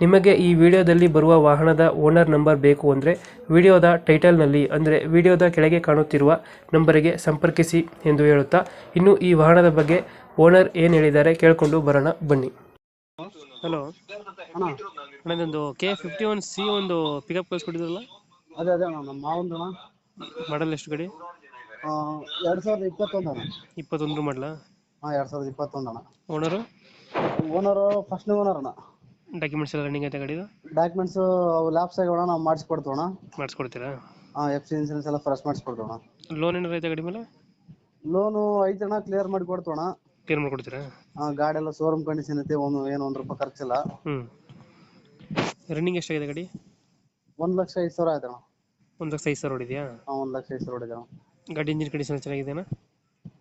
ನಿಮಗೆ ಈ ವಿಡಿಯೋದಲ್ಲಿ ಬರುವ ವಾಹನದ ಓನರ್ ನಂಬರ್ ಬೇಕು ಅಂದರೆ ವಿಡಿಯೋದ ಟೈಟಲ್ನಲ್ಲಿ ಅಂದರೆ ವಿಡಿಯೋದ ಕೆಳಗೆ ಕಾಣುತ್ತಿರುವ ನಂಬರಿಗೆ ಸಂಪರ್ಕಿಸಿ ಎಂದು ಹೇಳುತ್ತಾ ಇನ್ನು ಈ ವಾಹನದ ಬಗ್ಗೆ ಓನರ್ ಏನು ಹೇಳಿದ್ದಾರೆ ಕೇಳಿಕೊಂಡು ಬರೋಣ ಬನ್ನಿ. ಹಲೋ. ಅಣ್ಣ ಅಣ್ಣದೊಂದು ಕೆ ಫಿಫ್ಟಿ ಒನ್ ಸಿ ಒಂದು ಪಿಕಪ್ ಕಳಿಸ್ಕೊಟ್ಟಿದ್ರಲ್ಲ? ಅದೇ ಅದೇ ಅಣ್ಣ ನಮ್ಮ ಮಾವಂದು ಅಣ್ಣ. ಮಾಡಲ್ ಎಷ್ಟು ಗಡಿ? ಆ, ಎರಡ್ ಸಾವಿರದ ಇಪ್ಪತ್ತೊಂದು ಅಣ್ಣ. ಇಪ್ಪತ್ತೊಂದು ಮಾಡಲ ಹಾಂ ಎರಡು ಸಾವಿರದ ಇಪ್ಪತ್ತೊಂದು ಅಣ್ಣ. ಓನರು ಓನರು ಫಸ್ಟ್ ಓನರ್ ಅಣ್ಣ. ಡಾಕ್ಯುಮೆಂಟ್ಸ್ ಎಲ್ಲ ರನ್ನಿಂಗ್ ಐತೆ ಗಾಡಿದು? ಡಾಕ್ಯುಮೆಂಟ್ಸ್ ಅವು ಲ್ಯಾಪ್ಸ್ ಆಗ್ಯಾವ ನಾವು ಮಾಡಿಸ್ಕೊಡ್ತೀವಿ ಅಣ್ಣ ಮಾಡಿಸ್ಕೊಡ್ತೀರಾ? ಹಾಂ ಎಫ್ ಸಿ ಇನ್ಸೂರೆನ್ಸ್ ಎಲ್ಲ ಫ್ರೆಶ್ ಮಾಡಿಸ್ಕೊಡ್ತೀವಿ ಅಣ್ಣ ಲೋನ್ ಏನಾರು ಐತೆ ಗಾಡಿ ಮೇಲೆ? ಲೋನು ಜನ ಕ್ಲಿಯರ್ ಮಾಡಿ ಕೊಡ್ತೀವಿ ಅಣ್ಣ ಕ್ಲಿಯರ್ ಮಾಡ್ಕೊಡ್ತೀರಾ ಹಾಂ ಗಾಡಿ ಎಲ್ಲ ಶೋರೂಮ್ ಕಂಡೀಷನ್ ಐತೆ ಒಂದು ಏನು ಒಂದು ರೂಪಾಯಿ ಖರ್ಚಿಲ್ಲ. ಹ್ಞೂ ರನ್ನಿಂಗ್ ಎಷ್ಟಾಗಿದೆ ಗಾಡಿ? ಒಂದು ಲಕ್ಷ ಐದು ಸಾವಿರ ಆಯ್ತು ಅಣ್ಣ ಒಂದು ಲಕ್ಷ ಐದು ಸಾವಿರ ಹೊಡಿದ್ಯಾ? ಹಾಂ ಒಂದು ಲಕ್ಷ ಐದು ಸಾವಿರ ಹೊಡಿದೆ ಅಣ್ಣ ಗಾಡಿ ಇಂಜಿನ್ ಕಂಡೀಷನ್ ಚೆನ್ನಾಗಿದೆಯಾ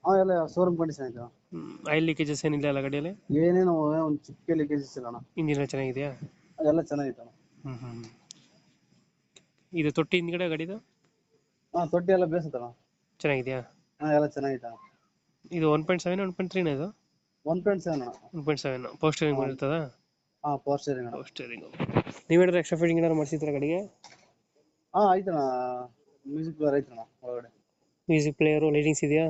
ಹಾಂ ಎಲ್ಲ ಶೋರೂಮ್ ಕಂಡೀಷನ್ ಐತೆ. ಆಯಿಲ್ ಲೀಕೇಜಸ್ ಏನಿಲ್ಲ ಅಲ್ಲ ಗಾಡಿಯಲ್ಲಿ? ಏನೇನು ಒಂದು ಚಿಕ್ಕ ಲೀಕೇಜಸ್ ಇಲ್ಲ ಅಣ್ಣ. ಇಂಜಿನ್ ಎಲ್ಲ ಚೆನ್ನಾಗಿದೆಯಾ? ಎಲ್ಲ ಚೆನ್ನಾಗೈತೆ ಅಣ್ಣ. ಹ್ಞೂ ಹ್ಞೂ ಇದು ತೊಟ್ಟಿ ಹಿಂದ್ಗಡೆ ಗಾಡಿದು? ಹಾಂ ತೊಟ್ಟಿ ಎಲ್ಲ ಬೇಸತ್ತೆ ಅಣ್ಣ. ಚೆನ್ನಾಗಿದೆಯಾ? ಹಾಂ ಎಲ್ಲ ಚೆನ್ನಾಗೈತೆ ಅಣ್ಣ. ಇದು one point seven one point ತ್ರೀನ ಇದು? ಒನ್ ಪಾಯಿಂಟ್ ಸೆವೆನ್ ಅಣ್ಣ. One point seven power steering ಮಾಡಿರ್ತದ? ಹಾಂ ಪವರ್ ಸ್ಟೇರಿಂಗ್ ಅಣ್ಣ. ಪವರ್ ಸ್ಟೇರಿಂಗ್ ನೀವೇನಾದ್ರು ಎಕ್ಸ್ಟ್ರಾ ಫಿಟ್ಟಿಂಗ್ ಏನಾದ್ರು ಮಾಡಿಸಿದ್ರೆ ಗಾಡಿಗೆ? ಹಾಂ ಐತಣ್ಣ ಮ್ಯೂಸಿಕ್ ಪ್ಲೇಯರ್ ಐತಣ್ಣ ಒಳಗಡೆ. ಮ್ಯೂಸಿಕ್ ಪ್ಲೇಯರು ಲೈಟಿಂಗ್ಸ್ ಇದೆಯಾ?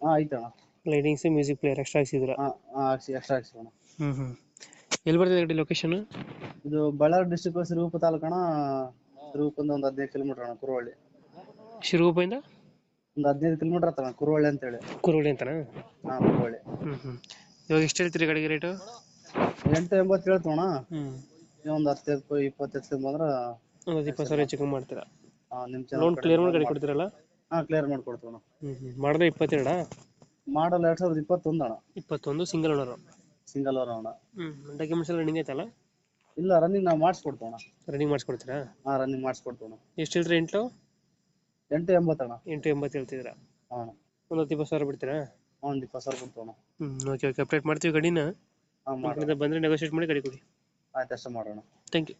ಹಾಂ ಐತಣ್ಣ ಲೈಟಿಂಗ್ಸ್ ಮ್ಯೂಸಿಕ್ ಪ್ಲೇಯರ್ ಎಕ್ಸ್ಟ್ರಾ ಹಾಕ್ಸಿದ್ರ ಹಾಂ ಹಾಕ್ಸಿ ಎಕ್ಸ್ಟ್ರಾ ಹಾಕ್ಸಿವಣ್ಣ. ಹ್ಞೂ ಹ್ಞೂ ಎಲ್ಲಿ ಬರ್ತಿದೆ ಗಾಡಿ ಲೊಕೇಶನ್ ಇದು ಬಳ್ಳಾರಿ ಡಿಸ್ಟಿಕ್ ಸಿರುಗುಪ್ಪ ತಾಲೂಕಣ ಸಿರುಗುಪ್ಪದಿಂದ ಒಂದು ಹದಿನೈದು ಕಿಲೋಮೀಟರ್ ಅಣ್ಣ ಕುರುವಳ್ಳಿ. ಶಿರಗುಪ್ಪದಿಂದ ಒಂದು ಹದಿನೈದು ಕಿಲೋಮೀಟರ್ ಹತ್ತಣ್ಣ ಕುರುವಳ್ಳಿ ಅಂತೇಳಿ. ಕುರುವಳ್ಳಿ ಅಂತನಾ? ಹಾಂ ಕುರುವಳ್ಳಿ. ಹ್ಞೂ ಹ್ಞೂ ಇವಾಗ ಎಷ್ಟು ಹೇಳ್ತೀರಿ ಗಾಡಿಗೆ ರೇಟು ಎಂಟು ಎಂಬತ್ತು ಹೇಳ್ತೀವಣ್ಣ. ಹ್ಞೂ ಒಂದು ಹತ್ತು ಇಪ್ಪತ್ತು ಎತ್ತು ಬಂದ್ರೆ ಒಂದು ಇಪ್ಪತ್ತು ಸಾವಿರ ಹೆಚ್ಚು ಕಮ್ಮಿ ಮಾಡ್ತೀರಾ? ಹಾಂ ನಿಮ್ಮ ಲೋನ್ ಕ್ಲಿಯರ್ ಮಾಡಿ ಗಾಡಿ ಕೊಡ್ತೀರಲ್ಲ? ಹಾಂ ಕ್ಲಿಯರ್ ಮಾಡ್ಕೊಡ್ತೀವಿ ಅಣ್ಣ. ಹ್ಞೂ ಮಾಡಿದ್ರೆ ಇಪ್ಪತ್ತೆರಡಾ? ಮಾಡಲ್ ಎರಡು ಸಾವಿರದ ಇಪ್ಪತ್ತೊಂದು ಅಣ್ಣ. ಇಪ್ಪತ್ತೊಂದು ಸಿಂಗಲ್ ಓನರು ಸಿಂಗಲ್ ಓನರ್ ಅಣ್ಣ. ಹ್ಞೂ ಡಾಕ್ಯುಮೆಂಟ್ಸ್ ಎಲ್ಲ ರನ್ನಿಂಗ್ ಐತಲ್ಲ ಇಲ್ಲ ರನ್ನಿಂಗ್ ನಾವು ಮಾಡಿಸ್ಕೊಡ್ತೀವಣ್ಣ ರನ್ನಿಂಗ್ ಮಾಡಿಸ್ಕೊಡ್ತೀರಾ? ಹಾಂ ರನ್ನಿಂಗ್ ಮಾಡಿಸ್ಕೊಡ್ತೀವಣ್ಣ ಎಷ್ಟು ಹೇಳ್ತೀರಾ ಎಂಟು ಎಂಟು ಎಂಬತ್ತಣ್ಣ ಎಂಟು ಎಂಬತ್ತು ಹೇಳ್ತಿದ್ದೀರಾ? ಹಾಂ. ಒಂದು ಹತ್ತು ಇಪ್ಪತ್ತು ಸಾವಿರ ಬಿಡ್ತೀರಾ? ಒಂದು ಇಪ್ಪತ್ತು ಸಾವಿರ ಕೊಡ್ತೀವಣ್ಣ ಹ್ಞೂ ಓಕೆ ಓಕೆ ಅಪ್ಡೇಟ್ ಮಾಡ್ತೀವಿ ಗಾಡಿನ. ಹಾಂ ಮಾಡಿ ಕಡೆಯಿಂದ ಬಂದರೆ ನೆಗೋಷಿಯೇಟ್ ಮಾಡಿ ಗಾಡಿ ಕೊಡಿ. ಆಯ್ತು ಅಷ್ಟೇ ಮಾಡೋಣ. Thank you